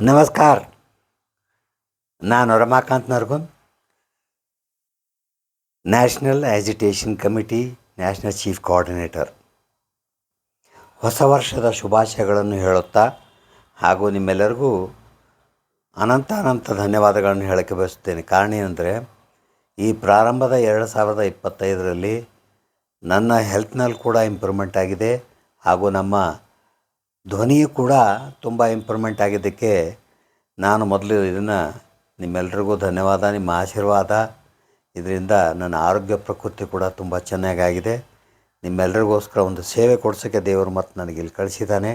ನಮಸ್ಕಾರ. ನಾನು Ramakant Nargun. National agitation committee national chief coordinator ಹೊಸ ವರ್ಷದ ಶುಭಾಶಯಗಳನ್ನು ಹೇಳುತ್ತಾ ಹಾಗೂ ನಿಮ್ಮೆಲ್ಲರಿಗೂ ಅನಂತ ಅನಂತ ಧನ್ಯವಾದಗಳನ್ನು ಹೇಳಕ್ಕೆ ಬಯಸುತ್ತೇನೆ. ಕಾರಣ ಏನಂದರೆ, ಈ ಪ್ರಾರಂಭದ ಎರಡು ಸಾವಿರದ ಇಪ್ಪತ್ತೈದರಲ್ಲಿ ನನ್ನ ಹೆಲ್ತ್ನಲ್ಲಿ ಕೂಡ ಇಂಪ್ರೂವ್ಮೆಂಟ್ ಆಗಿದೆ ಹಾಗೂ ನಮ್ಮ ಧ್ವನಿಯು ಕೂಡ ತುಂಬ ಇಂಪ್ರೂವ್ಮೆಂಟ್ ಆಗಿದ್ದಕ್ಕೆ ನಾನು ಮೊದಲು ಇದನ್ನು ನಿಮ್ಮೆಲ್ರಿಗೂ ಧನ್ಯವಾದ, ನಿಮ್ಮ ಆಶೀರ್ವಾದ. ಇದರಿಂದ ನನ್ನ ಆರೋಗ್ಯ ಪ್ರಕೃತಿ ಕೂಡ ತುಂಬ ಚೆನ್ನಾಗಾಗಿದೆ. ನಿಮ್ಮೆಲ್ಲರಿಗೋಸ್ಕರ ಒಂದು ಸೇವೆ ಕೊಡ್ಸೋಕ್ಕೆ ದೇವರು ಮತ್ತು ನನಗೆ ಇಲ್ಲಿ ಕಳಿಸಿದ್ದಾನೆ.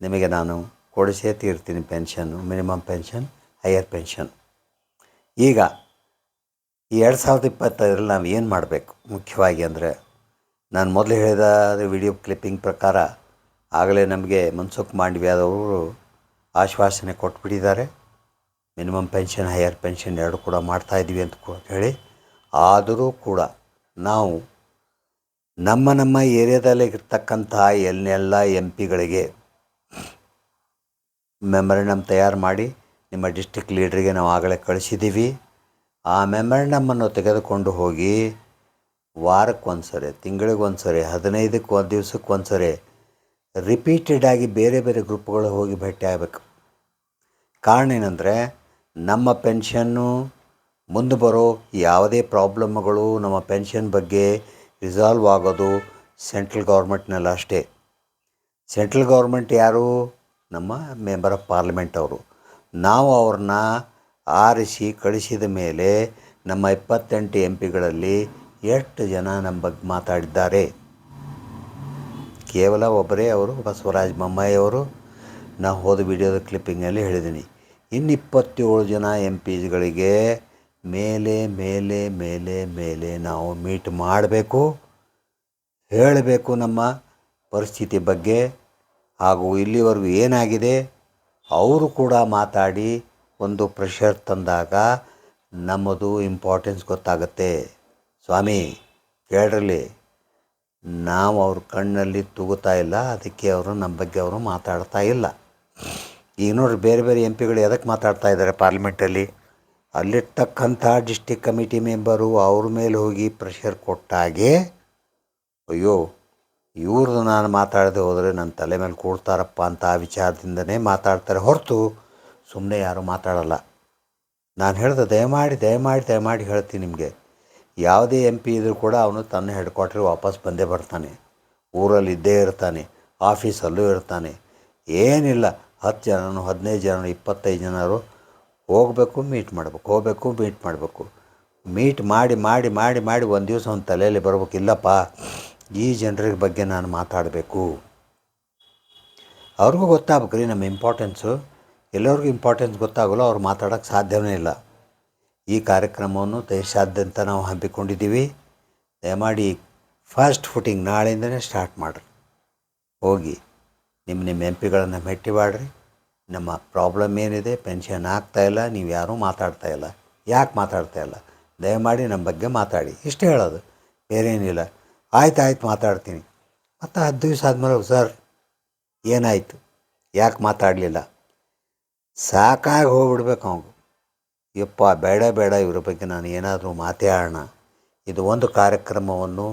ನಿಮಗೆ ನಾನು ಕೊಡಿಸೇ ತೀರ್ತೀನಿ pension, minimum pension, higher pension. ಈಗ ಈ ಎರಡು ಸಾವಿರದ ಇಪ್ಪತ್ತೈದರಲ್ಲಿ ನಾವು ಏನು ಮಾಡಬೇಕು? ಮುಖ್ಯವಾಗಿ ಅಂದರೆ ನಾನು ಮೊದಲು ಹೇಳಿದ ವಿಡಿಯೋ ಕ್ಲಿಪ್ಪಿಂಗ್ ಪ್ರಕಾರ ಆಗಲೇ ನಮಗೆ ಮನ್ಸುಖ್ ಮಾಂಡವ್ಯದವರು ಆಶ್ವಾಸನೆ ಕೊಟ್ಬಿಟ್ಟಿದ್ದಾರೆ. ಮಿನಿಮಮ್ ಪೆನ್ಷನ್, ಹೈಯರ್ ಪೆನ್ಷನ್ ಎರಡು ಕೂಡ ಮಾಡ್ತಾಯಿದ್ದೀವಿ ಅಂತ ಹೇಳಿ. ಆದರೂ ಕೂಡ ನಾವು ನಮ್ಮ ನಮ್ಮ ಏರಿಯಾದಲ್ಲಿ ಇರ್ತಕ್ಕಂಥ ಎಲ್ಲೆಲ್ಲ ಎಂ ಪಿಗಳಿಗೆ ಮೆಮೊರಂಡಮ್ ತಯಾರು ಮಾಡಿ ನಿಮ್ಮ ಡಿಸ್ಟಿಕ್ ಲೀಡ್ರಿಗೆ ನಾವು ಆಗಲೇ ಕಳಿಸಿದ್ದೀವಿ. ಆ ಮೆಮೊರಂಡಮನ್ನು ತೆಗೆದುಕೊಂಡು ಹೋಗಿ ವಾರಕ್ಕೆ ಒಂದು ಸರಿ ತಿಂಗಳಿಗೆ ಒಂದು ಸರಿ ಹದಿನೈದಕ್ಕೆ ಒಂದು ದಿವಸಕ್ಕೆ ಒಂದು ಸರಿ ರಿಪೀಟೆಡ್ ಆಗಿ ಬೇರೆ ಬೇರೆ ಗ್ರೂಪ್ಗಳು ಹೋಗಿ ಭೇಟಿ ಆಗಬೇಕು. ಕಾರಣ ಏನಂದರೆ, ನಮ್ಮ ಪೆನ್ಷನ್ನು ಮುಂದೆ ಬರೋ ಯಾವುದೇ ಪ್ರಾಬ್ಲಮ್ಗಳು ನಮ್ಮ ಪೆನ್ಷನ್ ಬಗ್ಗೆ ರಿಸಾಲ್ವ್ ಆಗೋದು ಸೆಂಟ್ರಲ್ ಗೌರ್ಮೆಂಟ್ನಲ್ಲ ಅಷ್ಟೇ. ಸೆಂಟ್ರಲ್ ಗೌರ್ಮೆಂಟ್ ಯಾರು? ನಮ್ಮ ಮೆಂಬರ್ ಆಫ್ ಪಾರ್ಲಿಮೆಂಟ್ ಅವರು. ನಾವು ಅವ್ರನ್ನ ಆರಿಸಿ ಕಳಿಸಿದ ಮೇಲೆ ನಮ್ಮ ಇಪ್ಪತ್ತೆಂಟು ಎಂ ಪಿಗಳಲ್ಲಿ ಎಷ್ಟು ಜನ ನಮ್ಮ ಬಗ್ಗೆ ಮಾತಾಡಿದ್ದಾರೆ? ಕೇವಲ ಒಬ್ಬರೇ ಅವರು, ಬಸವರಾಜ ಬೊಮ್ಮಾಯಿ ನಾ ಹೋದ ವಿಡಿಯೋದ ಕ್ಲಿಪ್ಪಿಂಗಲ್ಲಿ ಹೇಳಿದ್ದೀನಿ ಇನ್ನಿಪ್ಪತ್ತೇಳು ಜನ ಜನ ಪಿ ಜಿಗಳಿಗೆ ಮೇಲೆ ಮೇಲೆ ಮೇಲೆ ಮೇಲೆ ನಾವು ಮೀಟ್ ಮಾಡಬೇಕು, ಹೇಳಬೇಕು ನಮ್ಮ ಪರಿಸ್ಥಿತಿ ಬಗ್ಗೆ. ಹಾಗೂ ಇಲ್ಲಿವರೆಗೂ ಏನಾಗಿದೆ, ಅವರು ಕೂಡ ಮಾತಾಡಿ ಒಂದು ಪ್ರೆಷರ್ ತಂದಾಗ ನಮ್ಮದು ಇಂಪಾರ್ಟೆನ್ಸ್ ಗೊತ್ತಾಗುತ್ತೆ. ಸ್ವಾಮಿ ಕೇಳ್ರಲ್ಲಿ ನಾವು ಅವ್ರ ಕಣ್ಣಲ್ಲಿ ತೂಗುತ್ತಾ ಇಲ್ಲ, ಅದಕ್ಕೆ ಅವರು ನಮ್ಮ ಬಗ್ಗೆ ಅವರು ಮಾತಾಡ್ತಾ ಇಲ್ಲ. ಈಗ ನೋಡ್ರಿ, ಬೇರೆ ಬೇರೆ ಎಂ ಪಿಗಳು ಎದಕ್ಕೆ ಮಾತಾಡ್ತಾ ಇದ್ದಾರೆ ಪಾರ್ಲಿಮೆಂಟಲ್ಲಿ? ಅಲ್ಲಿರ್ತಕ್ಕಂಥ ಡಿಸ್ಟಿಕ್ ಕಮಿಟಿ ಮೆಂಬರು ಅವ್ರ ಮೇಲೆ ಹೋಗಿ ಪ್ರೆಷರ್ ಕೊಟ್ಟಾಗೆ, ಅಯ್ಯೋ, ಇವ್ರದ್ದು ನಾನು ಮಾತಾಡದೆ ಹೋದರೆ ನನ್ನ ತಲೆ ಮೇಲೆ ಕೂಡ್ತಾರಪ್ಪ ಅಂತ ಆ ವಿಚಾರದಿಂದನೇ ಮಾತಾಡ್ತಾರೆ ಹೊರತು ಸುಮ್ಮನೆ ಯಾರೂ ಮಾತಾಡಲ್ಲ. ನಾನು ಹೇಳ್ದೆ, ದಯಮಾಡಿ ದಯಮಾಡಿ ದಯಮಾಡಿ ಹೇಳ್ತೀನಿ ನಿಮಗೆ. ಯಾವುದೇ ಎಂ ಪಿ ಇದ್ದರೂ ಕೂಡ ಅವನು ತನ್ನ ಹೆಡ್ ಕ್ವಾರ್ಟ್ರಿಗೆ ವಾಪಸ್ ಬಂದೇ ಬರ್ತಾನೆ. ಊರಲ್ಲಿ ಇದ್ದೇ ಇರ್ತಾನೆ, ಆಫೀಸಲ್ಲೂ ಇರ್ತಾನೆ. ಏನಿಲ್ಲ, ಹತ್ತು ಜನನು, ಹದಿನೈದು ಜನ ಇಪ್ಪತ್ತೈದು ಜನರು ಹೋಗಬೇಕು, ಮೀಟ್ ಮಾಡಬೇಕು, ಹೋಗಬೇಕು, ಮೀಟ್ ಮಾಡಬೇಕು. ಮೀಟ್ ಮಾಡಿ ಮಾಡಿ ಮಾಡಿ ಮಾಡಿ ಒಂದು ದಿವಸ ಒಂದು ತಲೆಯಲ್ಲಿ ಬರಬೇಕು, ಇಲ್ಲಪ್ಪ, ಈ ಜನರಿಗೆ ಬಗ್ಗೆ ನಾನು ಮಾತಾಡಬೇಕು. ಅವ್ರಿಗೂ ಗೊತ್ತಾಗಬೇಕು ರೀ ನಮ್ಮ ಇಂಪಾರ್ಟೆನ್ಸು ಎಲ್ಲರಿಗೂ ಇಂಪಾರ್ಟೆನ್ಸ್ ಗೊತ್ತಾಗಲ್ಲ, ಅವ್ರು ಮಾತಾಡೋಕ್ಕೆ ಸಾಧ್ಯವೇ ಇಲ್ಲ. ಈ ಕಾರ್ಯಕ್ರಮವನ್ನು ದೇಶಾದ್ಯಂತ ನಾವು ಹಮ್ಮಿಕೊಂಡಿದ್ದೀವಿ. ದಯಮಾಡಿ ಫಸ್ಟ್ ಫುಟಿಂಗ್ ನಾಳೆಯಿಂದನೇ ಸ್ಟಾರ್ಟ್ ಮಾಡಿರಿ. ಹೋಗಿ ನಿಮ್ಮ ನಿಮ್ಮ ಎಂ ಪಿಗಳನ್ನು ಭೇಟಿ ಮಾಡಿರಿ. ನಮ್ಮ ಪ್ರಾಬ್ಲಮ್ ಏನಿದೆ, ಪೆನ್ಷನ್ ಆಗ್ತಾಯಿಲ್ಲ ನೀವು ಯಾರೂ ಮಾತಾಡ್ತಾ ಇಲ್ಲ. ಯಾಕೆ ಮಾತಾಡ್ತಾ ಇಲ್ಲ? ದಯಮಾಡಿ ನಮ್ಮ ಬಗ್ಗೆ ಮಾತಾಡಿ. ಇಷ್ಟು ಹೇಳೋದು. ಬೇರೇನಿಲ್ಲ. ಆಯ್ತು ಆಯ್ತು ಮಾತಾಡ್ತೀನಿ. ಮತ್ತು ಹತ್ತು ದಿವಸ ಆದಮೇಲೆ ಸರ್, ಏನಾಯಿತು? ಯಾಕೆ ಮಾತಾಡಲಿಲ್ಲ? ಸಾಕಾಗಿ ಹೋಗ್ಬಿಡ್ಬೇಕು ಅವ್ನು. ಯಪ್ಪ, ಬೇಡ ಬೇಡ ಇವ್ರ ಬಗ್ಗೆ ನಾನು ಏನಾದರೂ ಮಾತಾಡೋಣ ಇದು ಒಂದು ಕಾರ್ಯಕ್ರಮವನ್ನು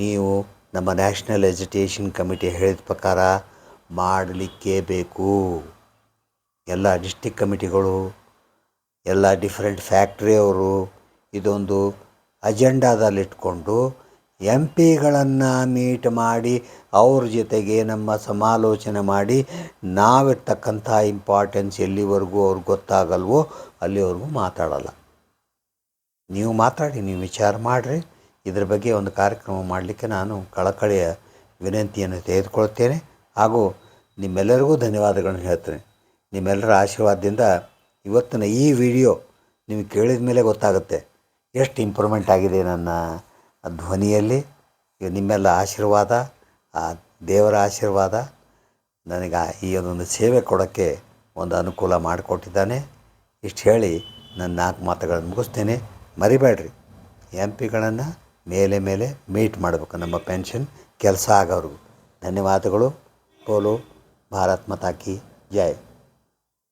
ನೀವು ನಮ್ಮ ನ್ಯಾಷನಲ್ ಎಜುಟೇಷನ್ ಕಮಿಟಿ ಹೇಳಿದ ಪ್ರಕಾರ ಮಾಡಲಿಕ್ಕೇ ಬೇಕು. ಎಲ್ಲ ಡಿಸ್ಟಿಕ್ ಕಮಿಟಿಗಳು ಎಲ್ಲ ಡಿಫ್ರೆಂಟ್ ಫ್ಯಾಕ್ಟ್ರಿಯವರು ಇದೊಂದು ಅಜೆಂಡಾದಲ್ಲಿಟ್ಕೊಂಡು ಎಂ ಪಿಗಳನ್ನು ಮೀಟ್ ಮಾಡಿ ಅವ್ರ ಜೊತೆಗೆ ನಮ್ಮ ಸಮಾಲೋಚನೆ ಮಾಡಿ ನಾವಿರ್ತಕ್ಕಂಥ ಇಂಪಾರ್ಟೆನ್ಸ್ ಎಲ್ಲಿವರೆಗೂ ಅವ್ರಿಗೆ ಗೊತ್ತಾಗಲ್ವೋ ಅಲ್ಲಿವರೆಗೂ ಮಾತಾಡಲ್ಲ. ನೀವು ಮಾತಾಡಿ, ನೀವು ವಿಚಾರ ಮಾಡಿರಿ. ಇದ್ರ ಬಗ್ಗೆ ಒಂದು ಕಾರ್ಯಕ್ರಮ ಮಾಡಲಿಕ್ಕೆ ನಾನು ಕಳಕಳಿಯ ವಿನಂತಿಯನ್ನು ತೆಗೆದುಕೊಳ್ತೇನೆ. ಹಾಗೂ ನಿಮ್ಮೆಲ್ಲರಿಗೂ ಧನ್ಯವಾದಗಳನ್ನು ಹೇಳ್ತೇನೆ. ನಿಮ್ಮೆಲ್ಲರ ಆಶೀರ್ವಾದದಿಂದ ಇವತ್ತಿನ ಈ ವಿಡಿಯೋ ನಿಮಗೆ ಕೇಳಿದ ಮೇಲೆ ಗೊತ್ತಾಗುತ್ತೆ. ಎಷ್ಟು ಇಂಪ್ರೂವ್ಮೆಂಟ್ ಆಗಿದೆ ನನ್ನ ಧ್ವನಿಯಲ್ಲಿ ಈಗ ನಿಮ್ಮೆಲ್ಲ ಆಶೀರ್ವಾದ, ಆ ದೇವರ ಆಶೀರ್ವಾದ ನನಗೆ ಈ ಒಂದು ಸೇವೆ ಕೊಡೋಕ್ಕೆ ಒಂದು ಅನುಕೂಲ ಮಾಡಿಕೊಟ್ಟಿದ್ದಾನೆ. ಇಷ್ಟು ಹೇಳಿ ನನ್ನ ನಾಲ್ಕು ಮಾತುಗಳನ್ನು ಮುಗಿಸ್ತೇನೆ. ಮರಿಬೇಡ್ರಿ. ಎಂ ಪಿಗಳನ್ನು ಮೇಲೆ ಮೇಲೆ ಮೀಟ್ ಮಾಡಬೇಕು ನಮ್ಮ ಪೆನ್ಷನ್ ಕೆಲಸ ಆಗೋರು ಧನ್ಯವಾದಗಳು. ಪೋಲು, ಭಾರತ್ ಮತಾಕಿ ಜೈ.